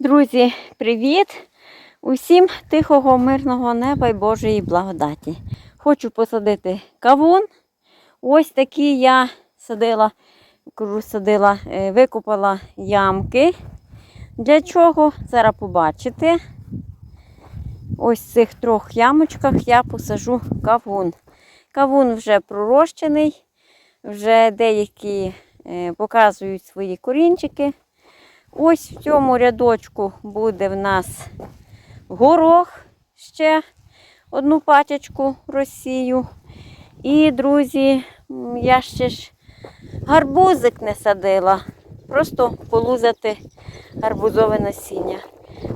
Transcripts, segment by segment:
Друзі, привіт! Усім тихого, мирного неба і Божої благодаті. Хочу посадити кавун. Ось такі я садила, садила, е, викопала ямки. Для чого? Зараз побачите. Ось в цих трьох ямочках я посажу кавун. Кавун вже пророщений, вже деякі е, показують свої корінчики. Ось в цьому рядочку буде в нас горох ще одну пачечку розсію. І, друзі, я ще ж гарбузик не садила. Просто полузати гарбузове насіння.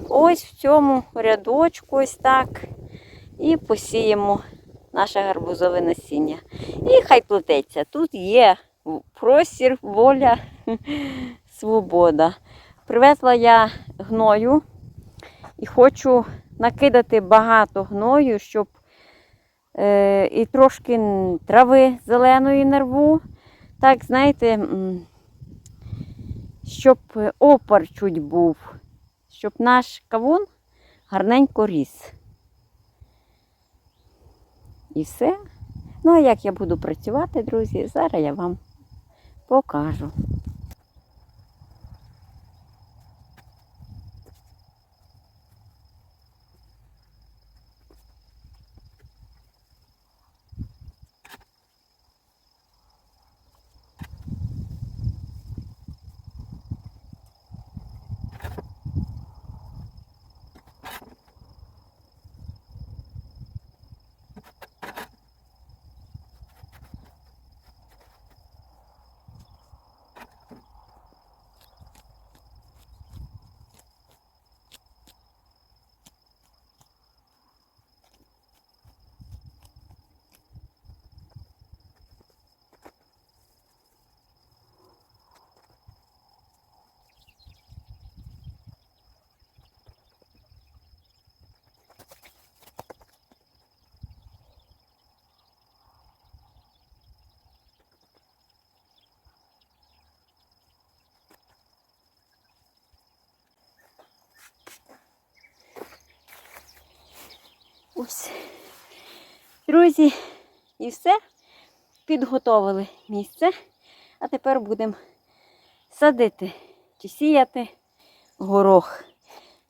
Ось в цьому рядочку, ось так. І посіємо наше гарбузове насіння. І хай плететься. Тут є простір, воля, свобода. Привезла я гною і хочу накидати багато гною, щоб е, і трошки трави зеленої нарву. Так, знаєте, щоб опар чуть був, щоб наш кавун гарненько ріс. І все. Ну, а як я буду працювати, друзі, зараз я вам покажу. Ось. Друзі, і все. Підготовили місце. А тепер будемо садити чи сіяти горох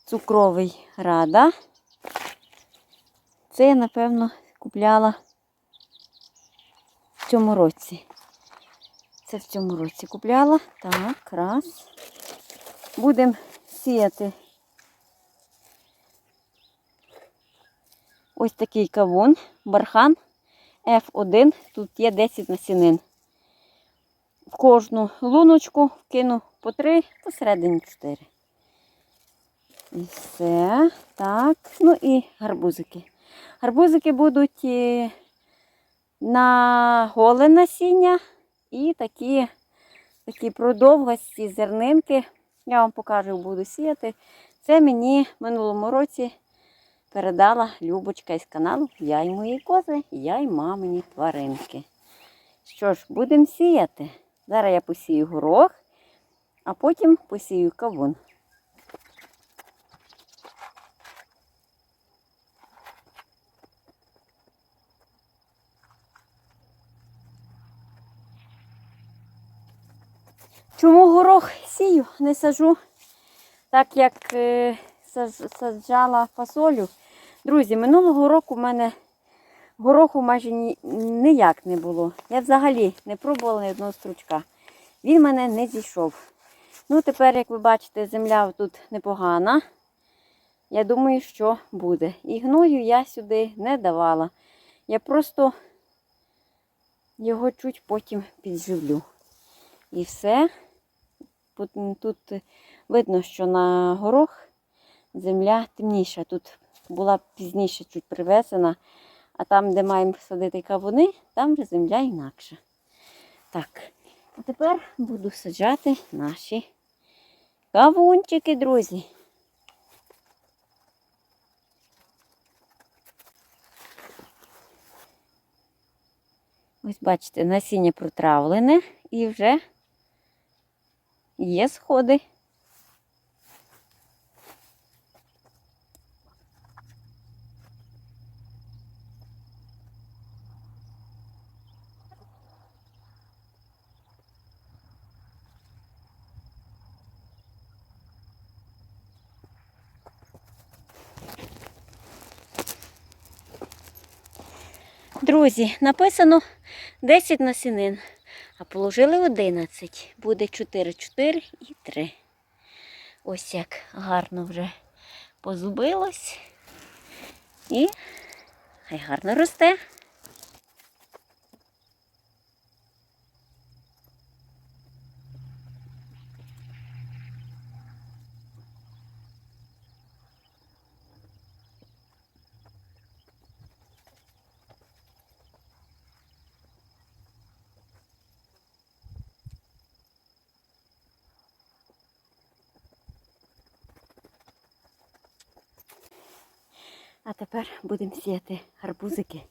цукровий рада. Це я, напевно, купляла в цьому році. Це в цьому році купляла. Так, раз. Будемо сіяти Ось такий кавун, бархан F1. Тут є 10 насінин. В кожну луночку вкину по 3, посередині 4. І все. Так. Ну і гарбузики. Гарбузики будуть е, на голе насіння і такі, такі продовгості зернинки. Я вам покажу, буду сіяти. Це мені в минулому році передала Любочка із каналу Я й мої кози, я й мамині тваринки. Що ж, будемо сіяти. Зараз я посію горох, а потім посію кавун. Чому горох сію, не сажу, так як е, саджала фасолю. Друзі, минулого року в мене гороху майже ні, ніяк не було. Я взагалі не пробувала ні одного стручка. Він мене не зійшов. Ну, тепер, як ви бачите, земля тут непогана. Я думаю, що буде. І гною я сюди не давала. Я просто його чуть потім підживлю. І все. Тут, видно, що на горох земля темніша. Тут була пізніше чуть привезена, а там, де маємо садити кавуни, там земля інакша. Так, а тепер буду саджати наші кавунчики, друзі. Ось бачите, насіння протравлене і вже є сходи. Друзі, написано 10 насінин, а положили 11. Буде 4, 4 і 3. Ось як гарно вже позубилось. І хай гарно росте. А тепер будемо сіяти гарбузики.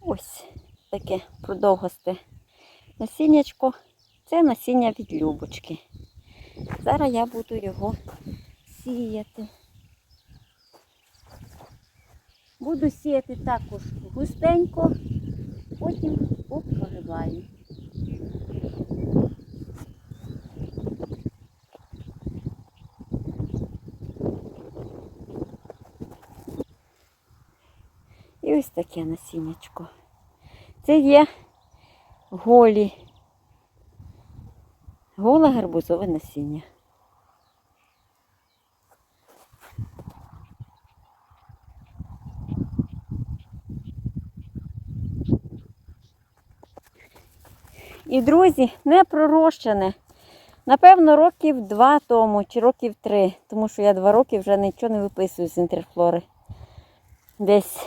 Ось таке продовгосте насіннячко. Це насіння від Любочки. Зараз я буду його сіяти. Буду сіяти також густенько, потім обпориваю. І ось таке насіннячко. Це є голі. Голе гарбузове насіння. І, друзі, не пророщене. Напевно, років два тому чи років три, тому що я два роки вже нічого не виписую з інтерфлори. Десь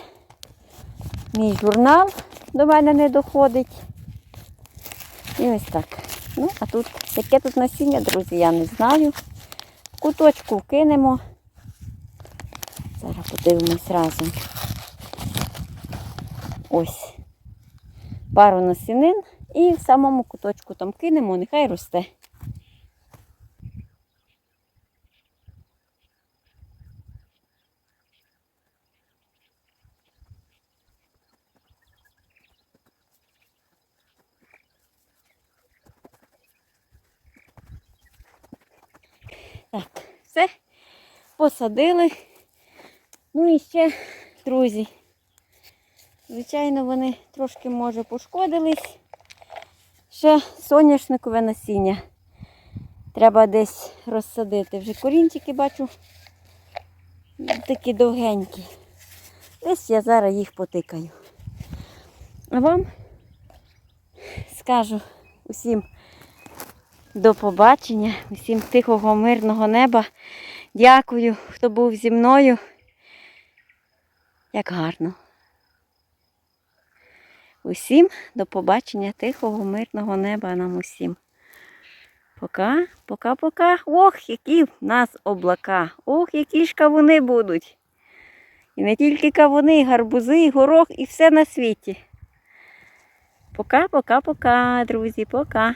мій журнал до мене не доходить. І ось так. Ну, а тут, яке тут насіння, друзі, я не знаю. Куточку вкинемо. Зараз подивимось разом. Ось. Пару насінин і в самому куточку там кинемо, нехай росте. Так, все, посадили. Ну і ще, друзі, звичайно, вони трошки, може, пошкодились. Ще соняшникове насіння. Треба десь розсадити. Вже корінчики бачу такі довгенькі. Десь я зараз їх потикаю. А вам скажу усім до побачення, усім тихого, мирного неба. Дякую, хто був зі мною. Як гарно. Усім до побачення, тихого, мирного неба нам усім. Пока, пока, пока. Ох, які в нас облака. Ох, які ж кавуни будуть. І не тільки кавуни, і гарбузи, і горох, і все на світі. Пока, пока, пока, друзі, пока.